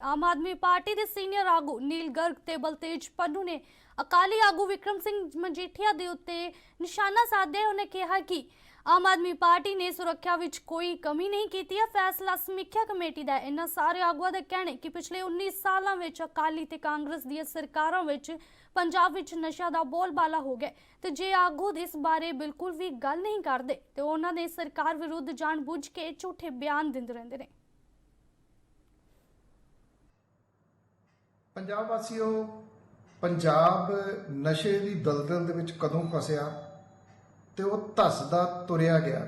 Aam Aadmi party ਦੇ senior ਆਗੂ ਨੀਲ ਗਰਗ ਤੇ ਬਲਤੇਜ ਪੰਨੂ ਨੇ ਅਕਾਲੀ ਆਗੂ ਵਿਕਰਮ ਸਿੰਘ ਮਜੀਠੀਆ ਦੇ ਉੱਤੇ ਨਿਸ਼ਾਨਾ ਸਾਧਦੇ ਉਹਨੇ ਕਿਹਾ ਕਿ ਆਮ ਆਦਮੀ ਪਾਰਟੀ ਨੇ ਸੁਰੱਖਿਆ ਵਿੱਚ ਕੋਈ ਕਮੀ ਨਹੀਂ ਕੀਤੀ। ਹੈ ਫੈਸਲਾ ਸਮੀਖਿਆ ਕਮੇਟੀ ਦਾ ਇਹਨਾਂ ਸਾਰੇ ਆਗੂਆਂ ਦੇ ਕਹਿਣੇ ਕਿ ਪਿਛਲੇ 19 ਸਾਲਾਂ ਵਿੱਚ ਅਕਾਲੀ ਤੇ ਕਾਂਗਰਸ ਦੀਆਂ ਸਰਕਾਰਾਂ ਵਿੱਚ ਪੰਜਾਬ ਵਿੱਚ ਨਸ਼ਾ ਦਾ ਬੋਲਬਾਲਾ ਹੋ ਗਿਆ ਤੇ ਜੇ ਆਗੂ ਇਸ ਬਾਰੇ ਬਿਲਕੁਲ ਵੀ ਗੱਲ ਨਹੀਂ ਕਰਦੇ, ਤੇ ਉਹਨਾਂ ਨੇ ਸਰਕਾਰ ਵਿਰੁੱਧ ਜਾਣਬੁੱਝ ਕੇ ਝੂਠੇ ਬਿਆਨ ਦਿੰਦੇ ਰਹਿੰਦੇ ਨੇ। ਪੰਜਾਬ ਵਾਸੀਓ, ਪੰਜਾਬ ਨਸ਼ੇ ਦੀ ਦਲਦਲ ਦੇ ਵਿੱਚ ਕਦੋਂ ਫਸਿਆ ਤੇ ਉਹ ਧੱਸਦਾ ਤੁਰਿਆ ਗਿਆ।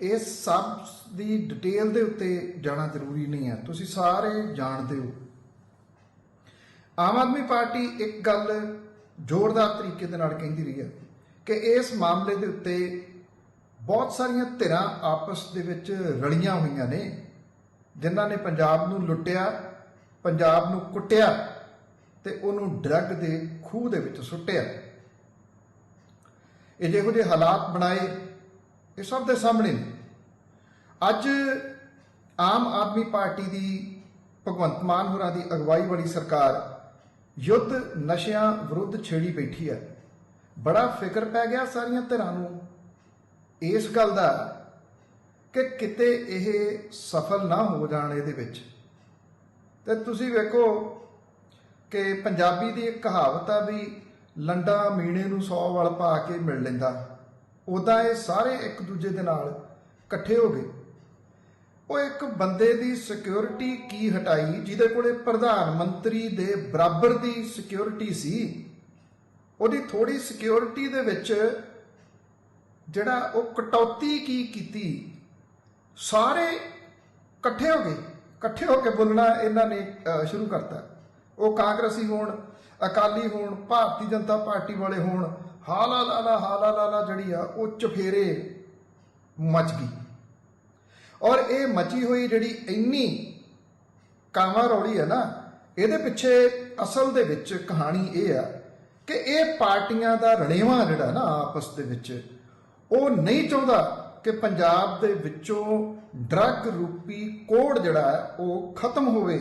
ਇਸ ਸਭ ਦੀ ਡਿਟੇਲ ਦੇ ਉੱਤੇ ਜਾਣਾ ਜ਼ਰੂਰੀ ਨਹੀਂ ਹੈ। ਤੁਸੀਂ ਸਾਰੇ ਜਾਣਦੇ ਹੋ। ਆਮ ਆਦਮੀ ਪਾਰਟੀ ਇੱਕ ਗੱਲ ਜ਼ੋਰਦਾਰ ਤਰੀਕੇ ਦੇ ਨਾਲ ਕਹਿੰਦੀ ਰਹੀ ਹੈ ਕਿ ਇਸ ਮਾਮਲੇ ਦੇ ਉੱਤੇ ਬਹੁਤ ਸਾਰੀਆਂ ਧਿਰਾਂ ਆਪਸ ਦੇ ਵਿੱਚ ਰਲੀਆਂ ਹੋਈਆਂ ਨੇ, ਜਿਨ੍ਹਾਂ ਨੇ ਪੰਜਾਬ ਨੂੰ ਲੁੱਟਿਆ ਪੰਜਾਬ ਨੂੰ ਕੁੱਟਿਆ ਤੇ ਉਹਨੂੰ ਡਰੱਗ ਦੇ ਖੂਹ ਦੇ ਵਿੱਚ ਸੁੱਟਿਆ। ਇਹ ਜਿਹੋ ਜਿਹੇ ਹਾਲਾਤ ਬਣਾਏ, ਇਹ ਸਭ ਦੇ ਸਾਹਮਣੇ ਨੇ। ਅੱਜ ਆਮ ਆਦਮੀ ਪਾਰਟੀ ਦੀ ਭਗਵੰਤ ਮਾਨ ਹੋਰਾਂ ਦੀ ਅਗਵਾਈ ਵਾਲੀ ਸਰਕਾਰ ਯੁੱਧ ਨਸ਼ਿਆਂ ਵਿਰੁੱਧ ਛੇੜੀ ਬੈਠੀ ਹੈ। ਬੜਾ ਫਿਕਰ ਪੈ ਗਿਆ ਸਾਰੀਆਂ ਧਿਰਾਂ ਨੂੰ ਇਸ ਗੱਲ ਦਾ ਕਿ ਕਿਤੇ ਇਹ ਸਫਲ ਨਾ ਹੋ ਜਾਣ ਇਹਦੇ ਵਿੱਚ। ਤੇ ਤੁਸੀਂ ਵੇਖੋ ਕਿ ਪੰਜਾਬੀ ਦੀ ਇੱਕ ਕਹਾਵਤ ਆ ਵੀ ਲੰਡਾ ਮੀਣੇ ਨੂੰ 100 ਵਲ ਪਾ ਕੇ ਮਿਲ ਲੈਂਦਾ। ਉਦਾਂ ਇਹ ਸਾਰੇ ਇੱਕ ਦੂਜੇ ਦੇ ਨਾਲ ਇਕੱਠੇ ਹੋ ਗਏ। ਉਹ ਇੱਕ ਬੰਦੇ ਦੀ ਸਿਕਿਉਰਿਟੀ ਕੀ ਹਟਾਈ, ਜਿਹਦੇ ਕੋਲੇ ਪ੍ਰਧਾਨ ਮੰਤਰੀ ਦੇ ਬਰਾਬਰ ਦੀ ਸਿਕਿਉਰਿਟੀ ਸੀ, ਉਹਦੀ ਥੋੜੀ ਸਿਕਿਉਰਿਟੀ ਦੇ ਵਿੱਚ ਜਿਹੜਾ ਉਹ ਕਟੌਤੀ ਕੀ ਕੀਤੀ, ਸਾਰੇ ਇਕੱਠੇ ਹੋ ਗਏ। ਇਕੱਠੇ ਹੋ ਕੇ ਬੋਲਣਾ ਇਹਨਾਂ ਨੇ ਸ਼ੁਰੂ ਕਰਤਾ। ਉਹ ਕਾਂਗਰਸੀ ਹੋਣ, ਅਕਾਲੀ ਹੋਣ, ਭਾਰਤੀ ਜਨਤਾ ਪਾਰਟੀ ਵਾਲੇ ਹੋਣ ਹਾਲਾ ਲਾਲਾ ਹਾਲਾ ਲਾਲਾ ਜਿਹੜੀ ਆ, ਉਹ ਚਫੇਰੇ ਮਚ ਗਈ। ਔਰ ਇਹ ਮਚੀ ਹੋਈ ਜਿਹੜੀ ਇੰਨੀ ਕਾਮਾ ਰੌਲੀ ਹੈ ਨਾ, ਇਹਦੇ ਪਿੱਛੇ ਅਸਲ ਦੇ ਵਿੱਚ ਕਹਾਣੀ ਇਹ ਆ ਕਿ ਇਹ ਪਾਰਟੀਆਂ ਦਾ ਰਣੇਵਾ ਜਿਹੜਾ ਨਾ ਆਪਸ ਦੇ ਵਿੱਚ, ਉਹ ਨਹੀਂ ਚਾਹੁੰਦਾ ਕਿ ਪੰਜਾਬ ਦੇ ਵਿੱਚੋਂ ਡਰੱਗ ਰੂਪੀ ਕੋਡ ਜਿਹੜਾ ਹੈ, ਉਹ ਖਤਮ ਹੋਵੇ,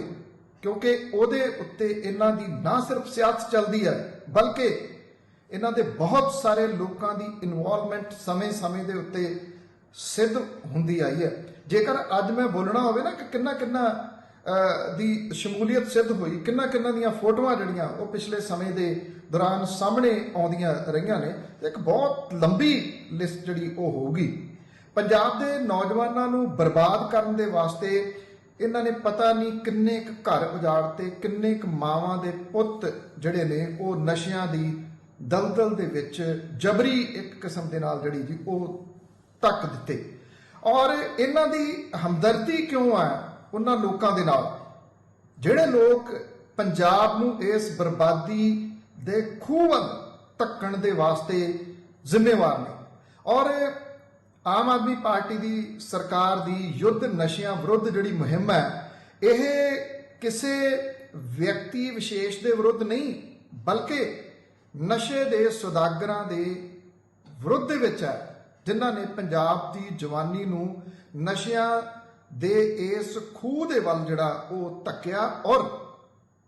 ਕਿਉਂਕਿ ਉਹਦੇ ਉੱਤੇ ਇਹਨਾਂ ਦੀ ਨਾ ਸਿਰਫ ਸਿਆਸਤ ਚੱਲਦੀ ਹੈ, ਬਲਕਿ ਇਹਨਾਂ ਦੇ ਬਹੁਤ ਸਾਰੇ ਲੋਕਾਂ ਦੀ ਇਨਵੋਲਵਮੈਂਟ ਸਮੇਂ-ਸਮੇਂ ਦੇ ਉੱਤੇ ਸਿੱਧ ਹੁੰਦੀ ਆਈ ਹੈ। ਜੇਕਰ ਅੱਜ ਮੈਂ ਬੋਲਣਾ ਹੋਵੇ ਨਾ ਕਿ ਕਿੰਨਾ ਕਿੰਨਾ ਦੀ ਸ਼ਮੂਲੀਅਤ ਸਿੱਧ ਹੋਈ ਕਿੰਨਾ ਕਿੰਨਾ ਦੀਆਂ ਫੋਟੋਆਂ ਜਿਹੜੀਆਂ ਉਹ ਪਿਛਲੇ ਸਮੇਂ ਦੇ ਦੌਰਾਨ ਸਾਹਮਣੇ ਆਉਂਦੀਆਂ ਰਹੀਆਂ ਨੇ ਇੱਕ ਬਹੁਤ ਲੰਬੀ ਲਿਸਟ ਜਿਹੜੀ ਉਹ ਹੋਊਗੀ। ਪੰਜਾਬ ਦੇ ਨੌਜਵਾਨਾਂ ਨੂੰ ਬਰਬਾਦ ਕਰਨ ਦੇ ਵਾਸਤੇ ਇਹਨਾਂ ਨੇ ਪਤਾ ਨਹੀਂ ਕਿੰਨੇ ਕੁ ਘਰ ਉਜਾੜ ਉਜਾੜਤੇ, ਕਿੰਨੇ ਕੁ ਮਾਵਾਂ ਦੇ ਪੁੱਤ ਜਿਹੜੇ ਨੇ ਉਹ ਨਸ਼ਿਆਂ ਦੀ ਦਲਦਲ ਦੇ ਵਿੱਚ ਜਬਰੀ ਇੱਕ ਕਿਸਮ ਦੇ ਨਾਲ ਜਿਹੜੀ ਜੀ ਉਹ ਤੱਕ ਦਿੱਤੇ। ਔਰ ਇਹਨਾਂ ਦੀ ਹਮਦਰਦੀ ਕਿਉਂ ਆ? ਉਹਨਾਂ ਲੋਕਾਂ ਦੇ ਨਾਲ। ਜਿਹੜੇ ਲੋਕ ਪੰਜਾਬ ਨੂੰ ਇਸ ਬਰਬਾਦੀ ਦੇ ਖੂਹ ਵੱਲ ਧੱਕਣ ਦੇ ਵਾਸਤੇ ਜ਼ਿੰਮੇਵਾਰ ਨੇ। ਔਰ ਆਮ ਆਦਮੀ ਪਾਰਟੀ ਦੀ ਸਰਕਾਰ ਦੀ ਯੁੱਧ ਨਸ਼ਿਆਂ ਵਿਰੁੱਧ ਜਿਹੜੀ ਮੁਹਿੰਮ ਹੈ, ਇਹ ਕਿਸੇ ਵਿਅਕਤੀ ਵਿਸ਼ੇਸ਼ ਦੇ ਵਿਰੁੱਧ ਨਹੀਂ, ਬਲਕਿ ਨਸ਼ੇ ਦੇ ਸੁਦਾਗਰਾਂ ਦੇ ਵਿਰੁੱਧ ਵਿੱਚ ਹੈ, ਜਿਨ੍ਹਾਂ ਨੇ ਪੰਜਾਬ ਦੀ ਜਵਾਨੀ ਨੂੰ ਨਸ਼ਿਆਂ ਦੇ ਇਸ ਖੂਹ ਦੇ ਵੱਲ ਜਿਹੜਾ ਉਹ ਧੱਕਿਆ ਔਰ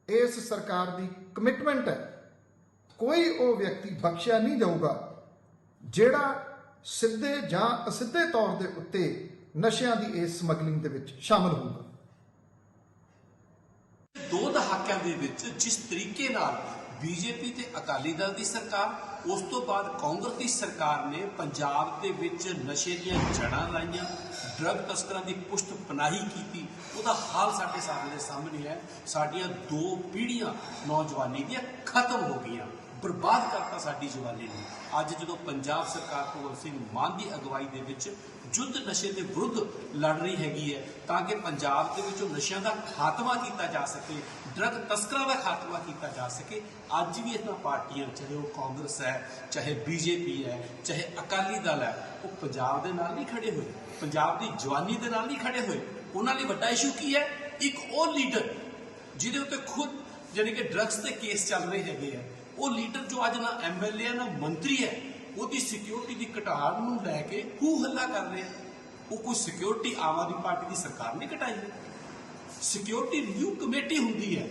ਇਸ ਸਰਕਾਰ ਦੀ ਕਮਿਟਮੈਂਟ ਹੈ, ਕੋਈ ਉਹ ਵਿਅਕਤੀ ਬਖਸ਼ਿਆ ਨਹੀਂ ਜਾਊਗਾ, ਜਿਹੜਾ ਸਿੱਧੇ ਜਾਂ ਅਸਿੱਧੇ ਤੌਰ ਦੇ ਉੱਤੇ ਨਸ਼ਿਆਂ ਦੀ ਇਸ ਸਮਗਲਿੰਗ ਦੇ ਵਿੱਚ ਸ਼ਾਮਲ ਹੋਊਗਾ। ਦੋ ਦਹਾਕਿਆਂ ਦੇ ਵਿੱਚ ਜਿਸ ਤਰੀਕੇ ਨਾਲ ਬੀਜੇਪੀ ਤੇ ਅਕਾਲੀ ਦਲ ਦੀ ਸਰਕਾਰ, ਉਸ ਤੋਂ ਬਾਅਦ ਕਾਂਗਰਸ ਦੀ ਸਰਕਾਰ ਨੇ ਪੰਜਾਬ ਦੇ ਵਿੱਚ ਨਸ਼ੇ ਦੀਆਂ ਜੜਾਂ ਲਾਈਆਂ, ਡਰੱਗ ਤਸਕਰਾਂ ਦੀ ਪੁਸ਼ਤ ਪਨਾਹੀ ਕੀਤੀ, ਉਹਦਾ ਹਾਲ ਸਾਡੇ ਸਾਹਮਣੇ ਦੇ ਸਾਹਮਣੇ ਹੈ। ਸਾਡੀਆਂ ਦੋ ਪੀੜ੍ਹੀਆਂ ਨੌਜਵਾਨੀ ਦੀਆਂ ਖਤਮ ਹੋ ਗਈਆਂ। ਬਰਬਾਦ ਕਰਤਾ ਸਾਡੀ ਜਵਾਨੀ ਨੂੰ। ਅੱਜ ਜਦੋਂ ਪੰਜਾਬ ਸਰਕਾਰ ਭਗਵੰਤ ਸਿੰਘ ਮਾਨ ਦੀ ਅਗਵਾਈ ਦੇ ਵਿੱਚ ਜੁੱਧ ਨਸ਼ੇ ਦੇ ਵਿਰੁੱਧ ਲੜ ਰਹੀ ਹੈਗੀ ਹੈ, ਤਾਂ ਕਿ ਪੰਜਾਬ ਦੇ ਵਿੱਚੋਂ ਨਸ਼ਿਆਂ ਦਾ ਖਾਤਮਾ ਕੀਤਾ ਜਾ ਸਕੇ, ਡਰੱਗ ਤਸਕਰਾਂ ਦਾ ਖਾਤਮਾ ਕੀਤਾ ਜਾ ਸਕੇ, ਅੱਜ ਵੀ ਇਹਨਾਂ ਪਾਰਟੀਆਂ ਚਾਹੇ ਉਹ ਕਾਂਗਰਸ ਹੈ, ਚਾਹੇ ਬੀਜੇਪੀ ਹੈ, ਚਾਹੇ ਅਕਾਲੀ ਦਲ ਹੈ, ਉਹ ਪੰਜਾਬ ਦੇ ਨਾਲ ਨਹੀਂ ਖੜੇ ਹੋਏ, ਪੰਜਾਬ ਦੀ ਜਵਾਨੀ ਦੇ ਨਾਲ ਨਹੀਂ ਖੜੇ ਹੋਏ। ਉਹਨਾਂ ਲਈ ਵੱਡਾ ਇਸ਼ੂ ਕੀ ਹੈ? ਇੱਕ ਉਹ ਲੀਡਰ ਜਿਹਦੇ ਉੱਤੇ ਖੁਦ ਜਾਣੀ ਕਿ ਡਰੱਗਸ ਦੇ ਕੇਸ ਚੱਲ ਰਹੇ ਹੈਗੇ ਆ ਉਹ ਲੀਡਰ ਜੋ ਅੱਜ ਨਾ ਐਮਐਲਏ ਨਾ ਮੰਤਰੀ ਹੈ, ਉਹਦੀ ਸਿਕਿਉਰਿਟੀ ਦੀ ਘਟਾੜ ਨੂੰ ਲੈ ਕੇ ਹੂ ਹੱਲਾ ਕਰ ਰਿਹਾ ਉਹ ਕੋਈ ਸਿਕਿਉਰਿਟੀ ਆਮ ਆਦਮੀ ਪਾਰਟੀ ਦੀ ਸਰਕਾਰ ਨੇ ਘਟਾਈ ਹੈ। ਸਿਕਿਉਰਿਟੀ ਰਿਵਿਊ ਕਮੇਟੀ ਹੁੰਦੀ ਹੈ।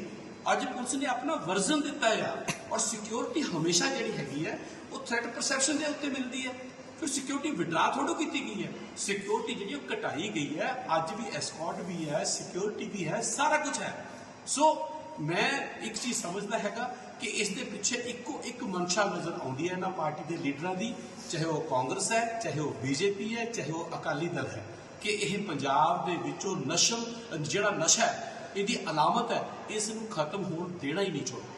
ਅੱਜ ਪੁਲਿਸ ਨੇ ਆਪਣਾ ਵਰਜ਼ਨ ਦਿੱਤਾ ਆ ਔਰ ਸਿਕਿਉਰਿਟੀ ਹਮੇਸ਼ਾ ਜਿਹੜੀ ਹੈਗੀ ਹੈ, ਉਹ ਥ੍ਰੈਟ ਪਰਸੈਪਸ਼ਨ ਦੇ ਉੱਤੇ ਮਿਲਦੀ ਹੈ। ਫਿਰ ਸਿਕਿਉਰਿਟੀ ਵਿਡਰਾ ਥੋੜੋ ਕੀਤੀ ਗਈ ਹੈ। ਸਿਕਿਉਰਿਟੀ ਜਿਹੜੀ ਉਹ ਘਟਾਈ ਗਈ ਹੈ। ਅੱਜ ਵੀ ਐਸਕॉर्ट ਵੀ ਹੈ ਸਿਕਿਉਰਿਟੀ ਵੀ ਹੈ, ਸਾਰਾ ਕੁਝ ਹੈ। ਸੋ ਮੈਂ ਇੱਕ ਚੀਜ਼ ਸਮਝਦਾ ਹੈਗਾ ਕਿ ਇਸ ਦੇ ਪਿੱਛੇ ਇੱਕੋ ਇੱਕ ਮਨਸ਼ਾ ਨਜ਼ਰ ਆਉਂਦੀ ਹੈ ਇਹਨਾਂ ਪਾਰਟੀ ਦੇ ਲੀਡਰਾਂ ਦੀ, ਚਾਹੇ ਉਹ ਕਾਂਗਰਸ ਹੈ, ਚਾਹੇ ਉਹ ਬੀਜੇਪੀ ਹੈ, ਚਾਹੇ ਉਹ ਅਕਾਲੀ ਦਲ ਹੈ, ਕਿ ਇਹ ਪੰਜਾਬ ਦੇ ਵਿੱਚੋਂ ਨਸ਼ਾ ਜਿਹੜਾ ਨਸ਼ਾ ਹੈ, ਇਹਦੀ ਅਲਾਮਤ ਹੈ, ਇਸ ਨੂੰ ਖਤਮ ਹੋਣ ਦੇਣਾ ਹੀ ਨਹੀਂ ਚਾਹੁੰਦੇ।